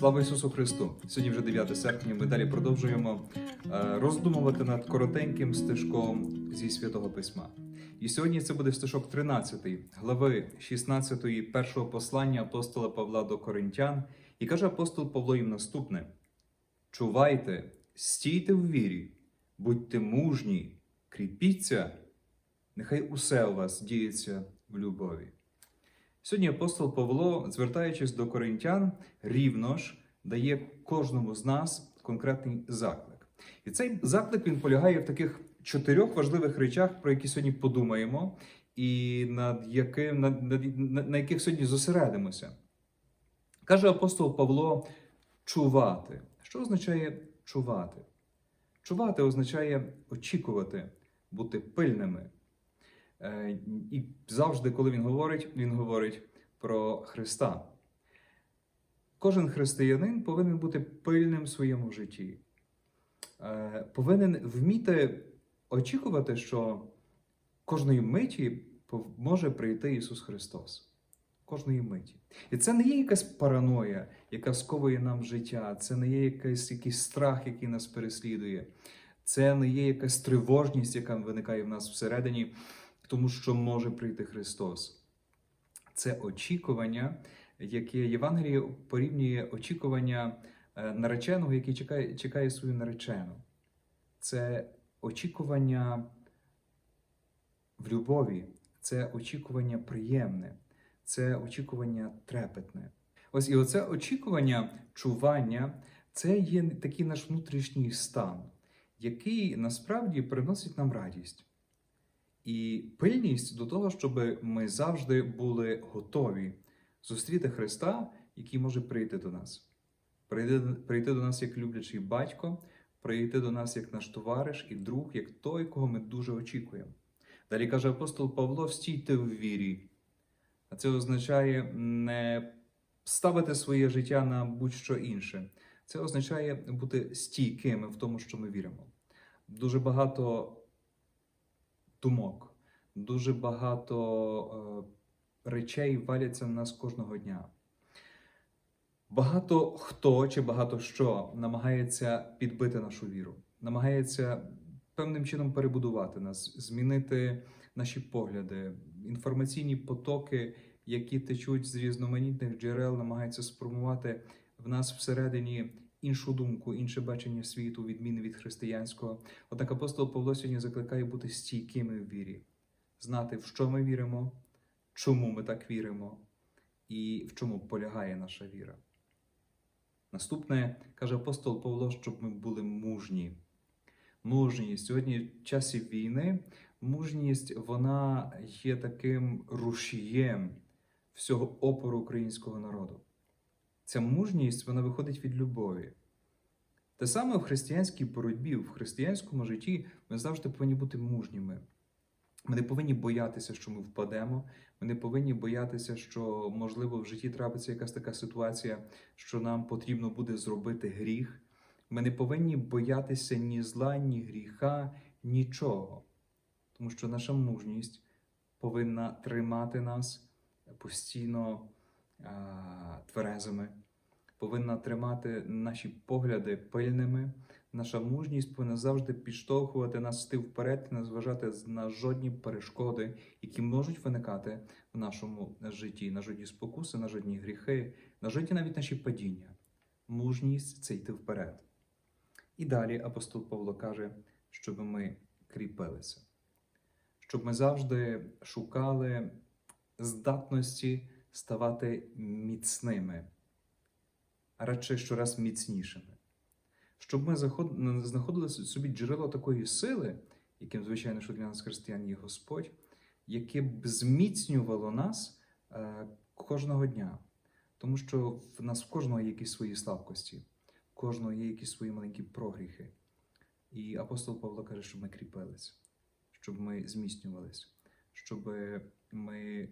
Слава Ісусу Христу! Сьогодні вже 9 серпня. Ми далі продовжуємо е, роздумувати над коротеньким стежком зі святого письма. І сьогодні це буде стежок 13 глави 16 першого послання апостола Павла до Коринтян. І каже апостол Павло їм наступне: Чувайте, стійте в вірі, будьте мужні, кріпіться, нехай усе у вас діється в любові. Сьогодні апостол Павло, звертаючись до коринтян, рівно ж дає кожному з нас конкретний заклик. І цей заклик він полягає в таких чотирьох важливих речах, про які сьогодні подумаємо, і над яким, над, над, на, на яких сьогодні зосередимося. Каже апостол Павло чувати. Що означає чувати? Чувати означає очікувати, бути пильними. Е, І завжди, коли він говорить, він говорить про Христа. Кожен християнин повинен бути пильним в своєму житті, Е, повинен вміти очікувати, що кожної миті може прийти Ісус Христос. Кожної миті. І це не є якась параноя, яка сковує нам життя, це не є якийсь, якийсь страх, який нас переслідує, це не є якась тривожність, яка виникає в нас всередині, тому що може прийти Христос. Це очікування, яке Євангеліє порівнює очікування е, нареченого, який чекає, чекає свою наречену. Це очікування в любові, це очікування приємне, це очікування трепетне. Ось і оце очікування, чування це є такий наш внутрішній стан, який насправді приносить нам радість. І пильність до того, щоб ми завжди були готові зустріти Христа, який може прийти до нас. Прийти, прийти до нас як люблячий батько, прийти до нас як наш товариш і друг, як той, кого ми дуже очікуємо. Далі каже апостол Павло: стійте в вірі. А це означає не ставити своє життя на будь-що інше. Це означає бути стійкими в тому, що ми віримо. Дуже багато думок, дуже багато е, речей валяться на нас кожного дня. Багато хто чи багато що намагається підбити нашу віру, намагається певним чином перебудувати нас, змінити наші погляди, інформаційні потоки, які течуть з різноманітних джерел, намагаються сформувати в нас всередині іншу думку, інше бачення світу, відміни від християнського. Однак апостол Павло сьогодні закликає бути стійкими в вірі, знати, в що ми віримо, чому ми так віримо і в чому полягає наша віра. Наступне каже апостол Павло, щоб ми були мужні. Мужність сьогодні в часі війни мужність вона є таким рушієм всього опору українського народу. Ця мужність вона виходить від любові. Те саме в християнській боротьбі, в християнському житті ми завжди повинні бути мужніми. Ми не повинні боятися, що ми впадемо. Ми не повинні боятися, що, можливо, в житті трапиться якась така ситуація, що нам потрібно буде зробити гріх. Ми не повинні боятися ні зла, ні гріха, нічого. Тому що наша мужність повинна тримати нас постійно тверезими, повинна тримати наші погляди пильними. Наша мужність повинна завжди підштовхувати нас йти вперед і не зважати на жодні перешкоди, які можуть виникати в нашому житті, на жодні спокуси, на жодні гріхи, на жодні навіть наші падіння. Мужність це йти вперед. І далі апостол Павло каже, щоб ми кріпилися, щоб ми завжди шукали здатності ставати міцними, а радше щораз міцнішими. Щоб ми знаходили собі джерело такої сили, яким, звичайно, що для нас християн є Господь, яке б зміцнювало нас е, кожного дня. Тому що в нас в кожного є якісь свої слабкості, в кожного є якісь свої маленькі прогріхи. І апостол Павло каже, щоб ми кріпились, щоб ми зміцнювались, щоб ми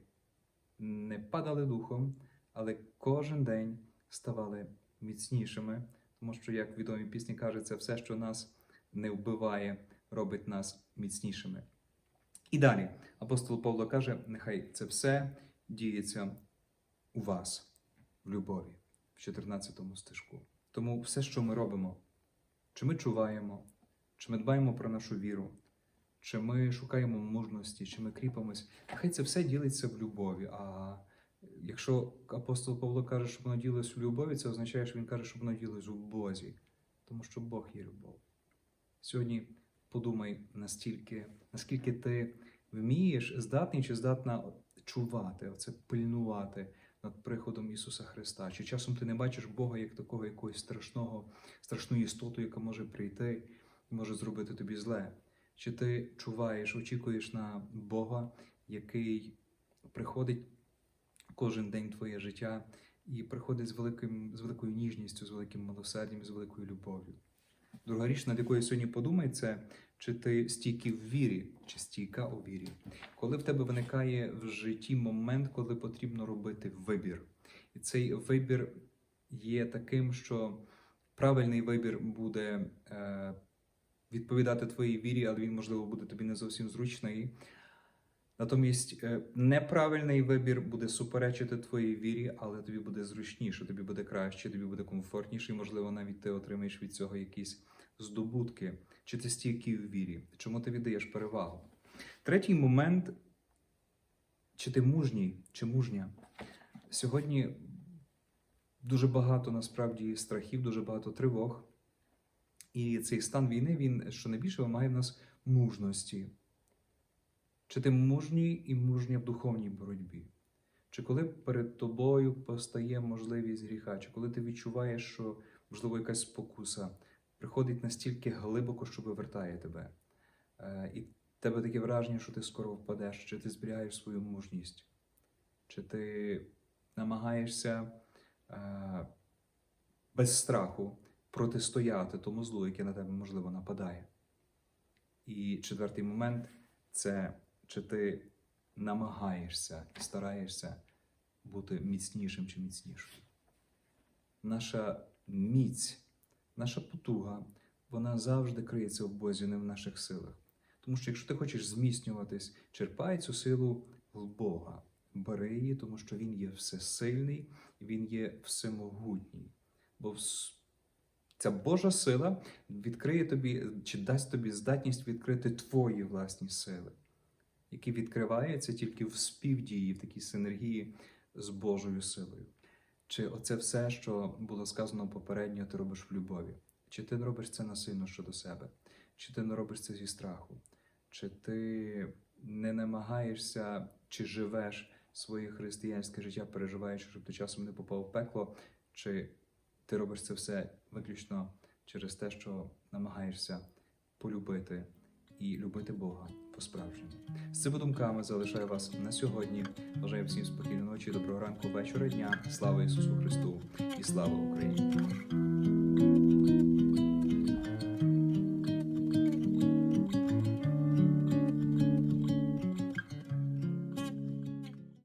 не падали духом, але кожен день ставали міцнішими, тому що, як в відомій пісні каже, це все, що нас не вбиває, робить нас міцнішими. І далі апостол Павло каже: нехай це все діється у вас в любові. в 14 стежку. Тому все, що ми робимо, чи ми чуваємо, чи ми дбаємо про нашу віру, чи ми шукаємо мужності, чи ми кріпимось, нехай це все ділиться в любові. А якщо апостол Павло каже, що воно ділилось в любові, це означає, що він каже, що воно ділилось у Бозі, тому що Бог є любов. Сьогодні подумай настільки, наскільки ти вмієш, здатний чи здатна чувати, оце пильнувати над приходом Ісуса Христа. Чи часом ти не бачиш Бога як такого якогось страшного, страшну істоту, яка може прийти і може зробити тобі зле? Чи ти чуваєш, очікуєш на Бога, який приходить кожен день твоє життя і приходить з, великим, з великою ніжністю, з великим милосердям, з великою любов'ю? Друга річ, над якою сьогодні подумай, це чи ти стійкий в вірі, чи стійка у вірі. Коли в тебе виникає в житті момент, коли потрібно робити вибір. І цей вибір є таким, що правильний вибір буде е, відповідати твоїй вірі, але він, можливо, буде тобі не зовсім зручний. Натомість е, неправильний вибір буде суперечити твоїй вірі, але тобі буде зручніше, тобі буде краще, тобі буде комфортніше, і, можливо, навіть ти отримаєш від цього якісь здобутки. Чи ти стійкий в вірі? Чому ти віддаєш перевагу? Третій момент чи ти мужній, чи мужня? Сьогодні дуже багато насправді страхів, дуже багато тривог. І цей стан війни, він що найбільше вимагає в нас мужності. Чи ти мужній і мужня в духовній боротьбі? Чи коли перед тобою постає можливість гріха, чи коли ти відчуваєш, що, можливо, якась спокуса приходить настільки глибоко, що вивертає тебе, Е, і тебе таке враження, що ти скоро впадеш, чи ти зберігаєш свою мужність, чи ти намагаєшся е, без страху протистояти тому злу, яке на тебе можливо нападає. І четвертий момент це чи ти намагаєшся і стараєшся бути міцнішим чи міцнішою. Наша міць, наша потуга, вона завжди криється в Бозі, не в наших силах. Тому що якщо ти хочеш зміцнюватись, черпай цю силу в Бога. Бери її, тому що Він є всесильний, Він є всемогутній. Бо ця Божа сила відкриє тобі чи дасть тобі здатність відкрити твої власні сили, які відкриваються тільки в співдії, в такій синергії з Божою силою. Чи оце все, що було сказано попередньо, ти робиш в любові? Чи ти не робиш це насильно щодо себе? Чи ти не робиш це зі страху? Чи ти не намагаєшся, чи живеш своє християнське життя, переживаючи, щоб ти часом не попав в пекло? Чи ти робиш це все виключно через те, що намагаєшся полюбити і любити Бога по-справжньому? З цими думками залишаю вас на сьогодні. Бажаю всім спокійної ночі, доброго ранку, вечора, дня. Слава Ісусу Христу і слава Україні!